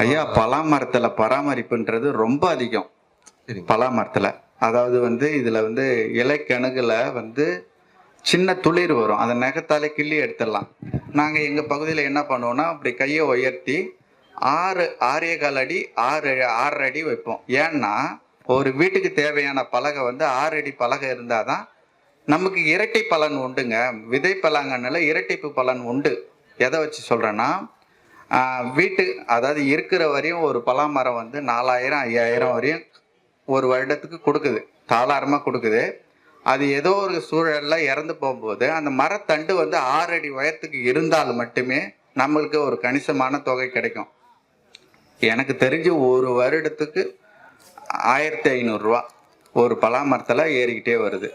ஐயா பலா மரத்துல பராமரிப்புன்றது ரொம்ப அதிகம். பலா மரத்துல அதாவது வந்து இதுல வந்து இலைக்கணுகுல வந்து சின்ன துளிர் வரும். அதை நகத்தாலே கிள்ளி எடுத்துடலாம். நாங்க எங்க பகுதியில என்ன பண்ணுவோம்னா அப்படி கையை உயர்த்தி ஆறு ஆறே கால் அடி ஆறு ஆறரை அடி வைப்போம். ஏன்னா ஒரு வீட்டுக்கு தேவையான பலகை வந்து ஆறு அடி பலகை இருந்தாதான் நமக்கு இரட்டை பலன் உண்டுங்க. விதை பலாங்கண்ணில் இரட்டைப்பு பலன் உண்டு. எதை வச்சு சொல்றேன்னா ஆஹ் வீட்டு அதாவது இருக்கிற வரையும் ஒரு பலாமரம் வந்து நாலாயிரம் ஐயாயிரம் வரையும் ஒரு வருடத்துக்கு கொடுக்குது. தாளாரமாக கொடுக்குது. அது ஏதோ ஒரு சூழலில் இறந்து போகும்போது அந்த மரத்தண்டு வந்து ஆறு அடி உயரத்துக்கு இருந்தால் மட்டுமே நம்மளுக்கு ஒரு கணிசமான தொகை கிடைக்கும். எனக்கு தெரிஞ்சு ஒரு வருடத்துக்கு ஆயிரத்தி ஐநூறுரூவா ஒரு பலாமரத்தில் ஏறிக்கிட்டே வருது.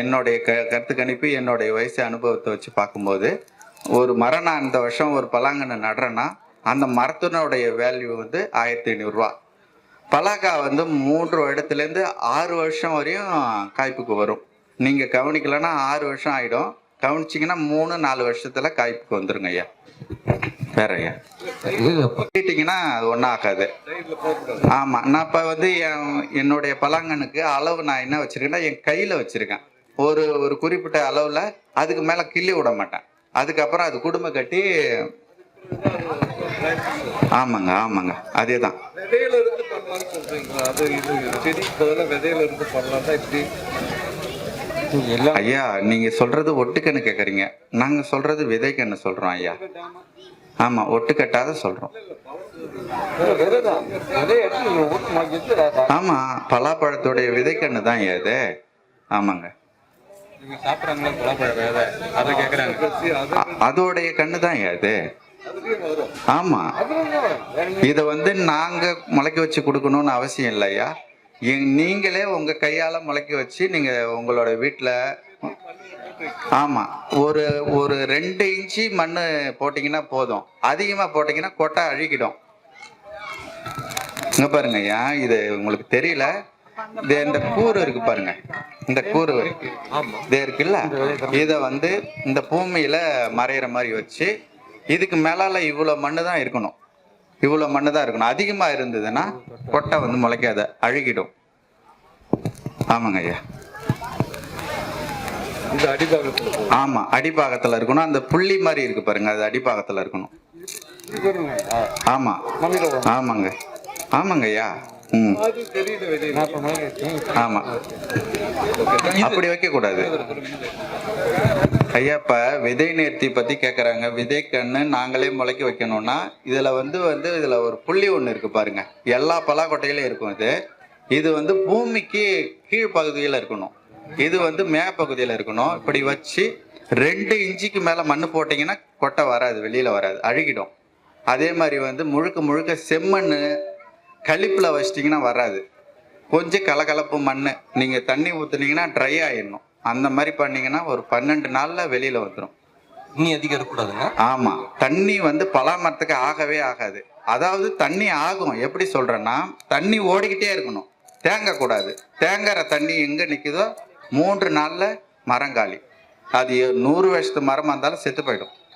என்னுடைய க கருத்து கணிப்பு என்னுடைய வயசு அனுபவத்தை வச்சு பார்க்கும்போது ஒரு மரம் நான் இந்த வருஷம் ஒரு பலாங்கன்று நடுறேன்னா அந்த மரத்தினுடைய வேல்யூ வந்து ஆயிரத்தி ஐநூறுரூவா பலாக்காய் வந்து மூன்று வருடத்துலேருந்து ஆறு வருஷம் வரையும் காய்ப்புக்கு வரும். நீங்கள் கவனிக்கலைன்னா ஆறு வருஷம் ஆகிடும் கவனிச்சிங்கன்னா மூணு நாலு வருஷத்தில் காய்ப்புக்கு வந்துருங்க ஐயா. வேற ஐயா. கேட்டிங்கன்னா அது ஒன்றும் ஆகாது. ஆமாம் நான் இப்போ வந்து என் என்னுடைய பலாங்கனுக்கு அளவு நான் என்ன வச்சுருக்கேன்னா என் கையில் வச்சுருக்கேன். ஒரு ஒரு குறிப்பிட்ட அளவில் அதுக்கு மேலே கிள்ளி விட மாட்டேன். அதுக்கப்புறம் அது குடும்ப கட்டி ஆமாங்க ஆமாங்க அதே தான் விதையில இருந்து பண்ணலாம்னு சொல்றீங்களா? அது இது செடிக்கு பதிலாக விதையில இருந்து பண்ணலாம்னா இப்படி? எல்லாம் ஐயா நீங்கள் சொல்கிறது ஒட்டுக்கண்ணு கேட்குறீங்க நாங்கள் சொல்கிறது விதைக்கண்ணு சொல்கிறோம் ஐயா. ஆமாம் ஒட்டுக்கட்டாத நீங்க மாக்கிட்டு ஆமாம் பலாப்பழத்துடைய விதைக்கண்ணு தான் ஐயா இது. ஆமாங்க. அதோடைய கண்ணு தான் ஐயா இது. ஆமா. இதை வந்து நாங்க முளைக்க வச்சு கொடுக்கணும்னு அவசியம் இல்லையா நீங்களே உங்க கையால முளைக்க வச்சு நீங்க உங்களோட வீட்டுல ஆமா ஒரு ஒரு ரெண்டு இன்ச்சு மண் போட்டீங்கன்னா போதும். அதிகமா போட்டீங்கன்னா கொட்டை அழுகிடும். இங்க பாருங்க ஐயா இது உங்களுக்கு தெரியல. இது இந்த கூறு இருக்கு பாருங்க. இந்த கூறு. இது இருக்குல்ல? இதை வந்து இந்த பூமியில மறையிற மாதிரி வச்சு இதுக்கு மேலால இவ்வளோ மண்ணு தான் இருக்கணும். இவ்வளோ மண்ணு தான் இருக்கணும். அதிகமா இருந்ததுன்னா கொட்டை வந்து முளைக்காத அழுகிடும். ஆமாங்க ஐயா. ஆமா அடிப்பாகத்துல இருக்கணும். அந்த புள்ளி மாதிரி இருக்கு பாருங்க அது அடிப்பாகத்துல இருக்கணும். ஆமா. ஆமாங்க. ஆமாங்க ஐயா ம். அது ஆமா. அப்படி வைக்க கூடாது ஐயா இப்ப விதை நேர்த்தி பத்தி கேக்குறாங்க. விதை கண்ணு நாங்களே முளைக்க வைக்கணும்னா இதுல வந்து வந்து இதுல ஒரு புள்ளி ஒண்ணு இருக்கு பாருங்க. எல்லா பலாக்கொட்டையிலும் இருக்கும் இது. இது வந்து பூமிக்கு கீழ்ப்பகுதியில இருக்கணும். இது வந்து மேற்பகுதியில இருக்கணும். இப்படி வச்சு ரெண்டு இன்ச்சுக்கு மேல மண்ணு போட்டீங்கன்னா கொட்டை வராது வெளியில வராது. அழுகிடும். அதே மாதிரி வந்து முழுக்க முழுக்க செம்மண்ணு கழிப்புல வச்சிட்டிங்கன்னா வராது. கொஞ்சம் கலகலப்பு மண் நீங்கள் தண்ணி ஊற்றுனீங்கன்னா ட்ரை ஆயிடணும். அந்த மாதிரி பண்ணீங்கன்னா ஒரு பன்னெண்டு நாளில் வெளியில் வந்துடும் நீ அதிகம் இருக்கக்கூடாதுங்க? ஆமாம் தண்ணி வந்து பலாமரத்துக்கு ஆகவே ஆகாது. அதாவது தண்ணி ஆகும். எப்படி சொல்கிறேன்னா தண்ணி ஓடிக்கிட்டே இருக்கணும். தேங்கக்கூடாது தேங்குற தண்ணி எங்கே நிற்குதோ மூன்று நாளில் மரம் காலி அது நூறு வருஷத்து மரமாக இருந்தாலும் செத்து போயிடும்.